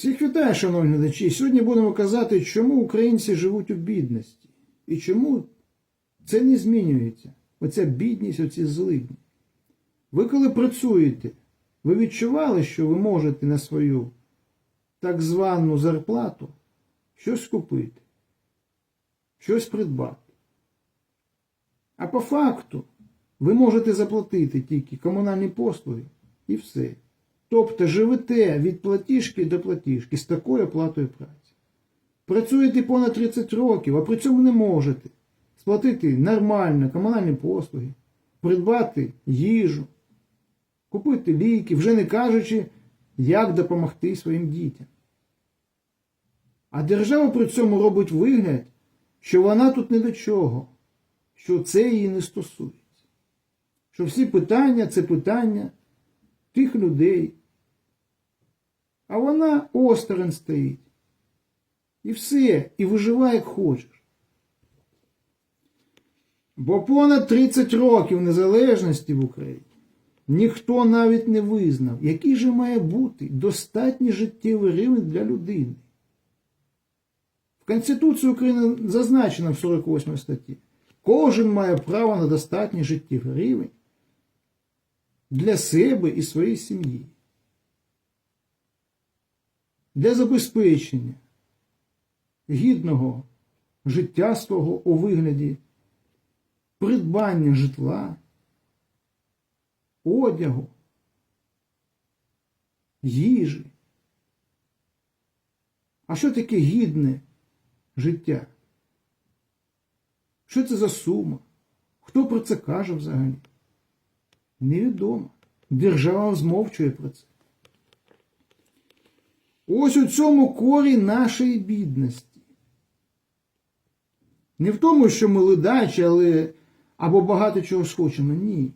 Всіх вітаю, шановні глядачі. Сьогодні будемо казати, чому українці живуть у бідності і чому це не змінюється. Оця бідність, оці злидні. Ви коли працюєте, ви відчували, що ви можете на свою так звану зарплату щось купити, щось придбати. А по факту ви можете заплатити тільки комунальні послуги і все. Тобто живете від платіжки до платіжки з такою оплатою праці. Працюєте понад 30 років, а при цьому не можете сплатити нормально комунальні послуги, придбати їжу, купити ліки, вже не кажучи, як допомогти своїм дітям. А держава при цьому робить вигляд, що вона тут не до чого, що це її не стосується. Що всі питання це питання тих людей. А вона осторонь стоїть. І все, і виживає як хочеш. Бо понад 30 років незалежності в Україні ніхто навіть не визнав, який же має бути достатній життєвий рівень для людини. В Конституції України зазначено в 48 статті, кожен має право на достатній життєвий рівень для себе і своєї сім'ї. Для забезпечення гідного життя свого у вигляді придбання житла, одягу, їжі. А що таке гідне життя? Що це за сума? Хто про це каже взагалі? Невідомо. Держава змовчує про це. Ось у цьому корі нашої бідності. Не в тому, що ми ледачі, але або багато чого схочемо, ні.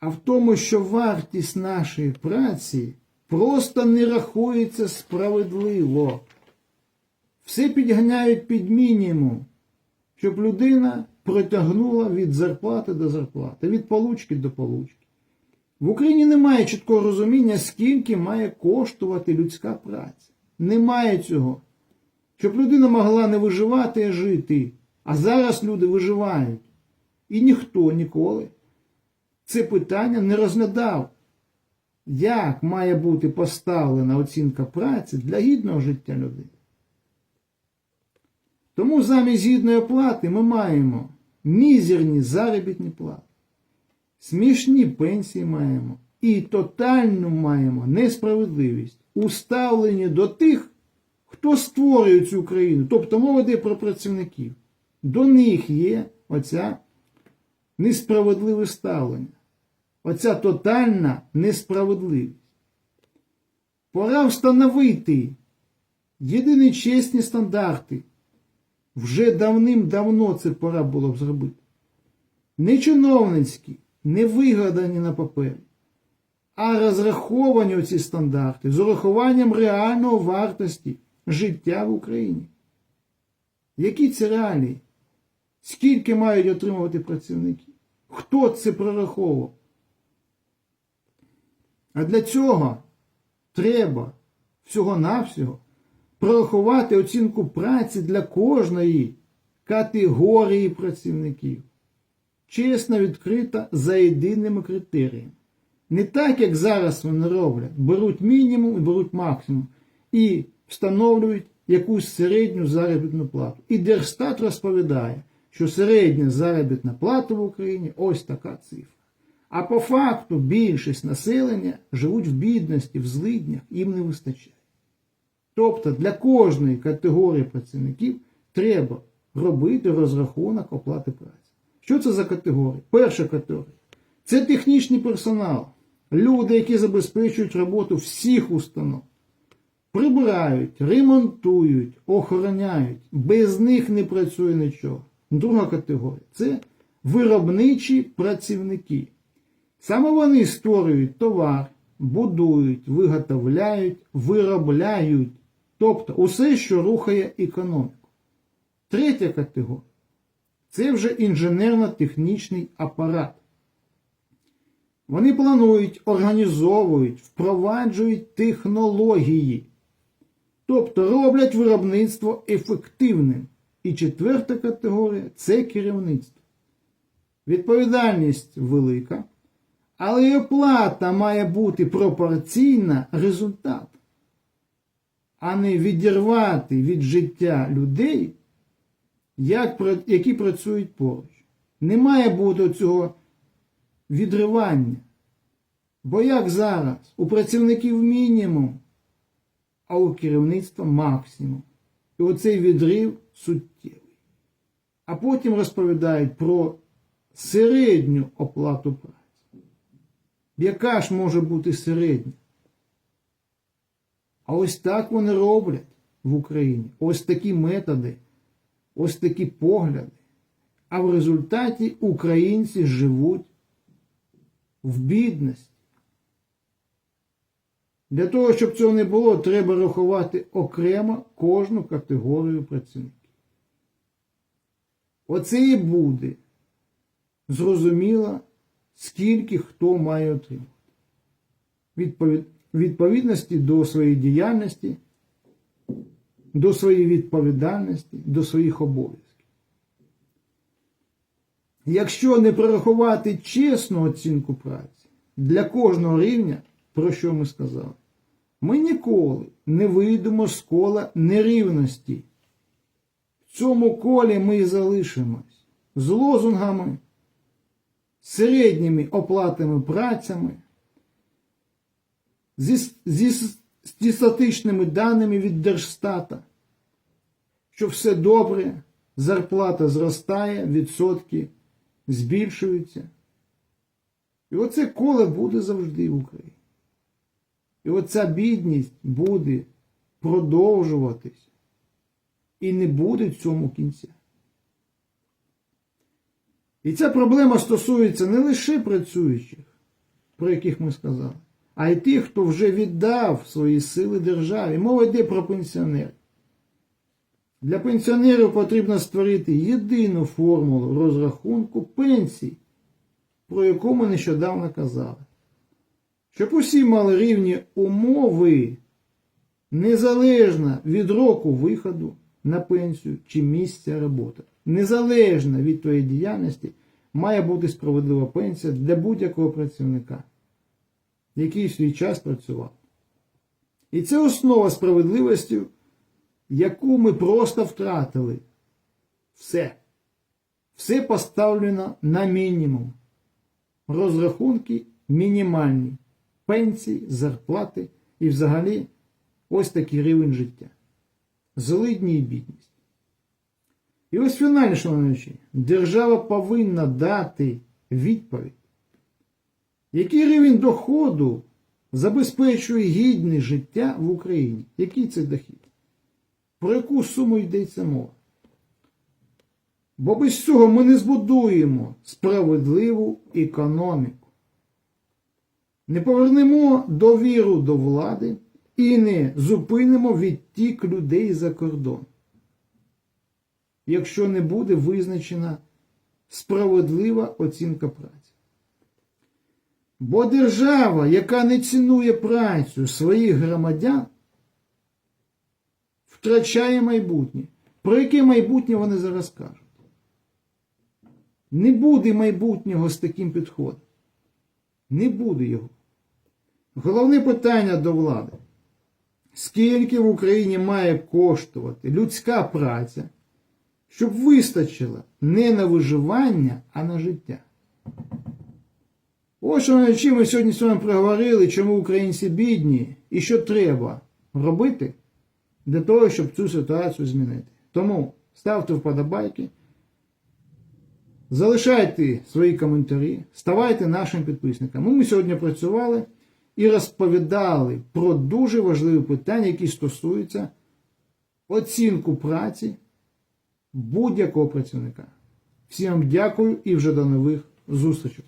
А в тому, що вартість нашої праці просто не рахується справедливо. Все підганяють під мінімум, щоб людина протягнула від зарплати до зарплати, від получки до получки. В Україні немає чіткого розуміння, скільки має коштувати людська праця. Немає цього. Щоб людина могла не виживати, а жити. А зараз люди виживають. І ніхто ніколи це питання не розглядав. Як має бути поставлена оцінка праці для гідного життя людини? Тому замість гідної оплати ми маємо мізерні заробітні плати. Смішні пенсії маємо і тотальну маємо несправедливість у ставленні до тих, хто створює цю країну, тобто мова йде про працівників. До них є оця несправедливе ставлення, оця тотальна несправедливість. Пора встановити єдині чесні стандарти. Вже давним-давно це пора було б зробити. Не чиновницькі, не вигадані на папері, а розраховані ці стандарти з урахуванням реальної вартості життя в Україні. Які це реалії? Скільки мають отримувати працівники? Хто це прораховував? А для цього треба всього-навсього прорахувати оцінку праці для кожної категорії працівників чесно, відкрита за єдиними критеріями. Не так, як зараз вони роблять. Беруть мінімум і беруть максимум. І встановлюють якусь середню заробітну плату. І Держстат розповідає, що середня заробітна плата в Україні ось така цифра. А по факту більшість населення живуть в бідності, в злиднях, їм не вистачає. Тобто для кожної категорії працівників треба робити розрахунок оплати праці. Що це за категорії? Перша категорія це технічний персонал. Люди, які забезпечують роботу всіх установ. Прибирають, ремонтують, охороняють. Без них не працює нічого. Друга категорія це виробничі працівники. Саме вони створюють товар, будують, виготовляють, виробляють. Тобто усе, що рухає економіку. Третя категорія це вже інженерно-технічний апарат. Вони планують, організовують, впроваджують технології. Тобто роблять виробництво ефективним. І четверта категорія це керівництво. Відповідальність велика, але і оплата має бути пропорційна результату, а не відірвати від життя людей, як, які працюють поруч. Не має бути цього відривання. Бо як зараз? У працівників мінімум, а у керівництва максимум. І оцей відрив суттєвий. А потім розповідають про середню оплату праці. Яка ж може бути середня? А ось так вони роблять в Україні. Ось такі методи, ось такі погляди. А в результаті українці живуть в бідності. Для того, щоб цього не було, треба рахувати окремо кожну категорію працівників. Оце і буде зрозуміло, скільки хто має отримати. Відповідності до своєї діяльності, до своєї відповідальності, до своїх обов'язків. Якщо не прорахувати чесну оцінку праці для кожного рівня, про що ми сказали, ми ніколи не вийдемо з кола нерівності. В цьому колі ми і залишимось з лозунгами, середніми оплатами працями, зі, зі, зі статичними даними від Держстата, що все добре, зарплата зростає, відсотки збільшуються. І оце коло буде завжди в Україні. І оця бідність буде продовжуватись. І не буде цьому кінця. І ця проблема стосується не лише працюючих, про яких ми сказали, а й тих, хто вже віддав свої сили державі. Мова йде про пенсіонерів. Для пенсіонерів потрібно створити єдину формулу розрахунку пенсій, про яку ми нещодавно казали. Щоб усі мали рівні умови, незалежно від року виходу на пенсію чи місця роботи. Незалежно від твоєї діяльності має бути справедлива пенсія для будь-якого працівника, який свій час працював. І це основа справедливості, яку ми просто втратили. Все. Все поставлено на мінімум. Розрахунки мінімальні. Пенсії, зарплати і взагалі ось такий рівень життя. Злидні і бідність. І ось фінальне, шановні, держава повинна дати відповідь, який рівень доходу забезпечує гідне життя в Україні. Який це дохід? Про яку суму йдеться мова? Бо без цього ми не збудуємо справедливу економіку. Не повернемо довіру до влади і не зупинимо відтік людей за кордон. Якщо не буде визначена справедлива оцінка праці. Бо держава, яка не цінує працю своїх громадян, втрачає майбутнє. Про яке майбутнє вони зараз кажуть? Не буде майбутнього з таким підходом. Не буде його. Головне питання до влади. Скільки в Україні має коштувати людська праця, щоб вистачило не на виживання, а на життя? Ось що ми сьогодні з вами проговорили, чому українці бідні і що треба робити для того, щоб цю ситуацію змінити. Тому ставте вподобайки, залишайте свої коментарі, ставайте нашим підписниками. Ми сьогодні працювали і розповідали про дуже важливі питання, які стосуються оцінку праці будь-якого працівника. Всім дякую і вже до нових зустрічей.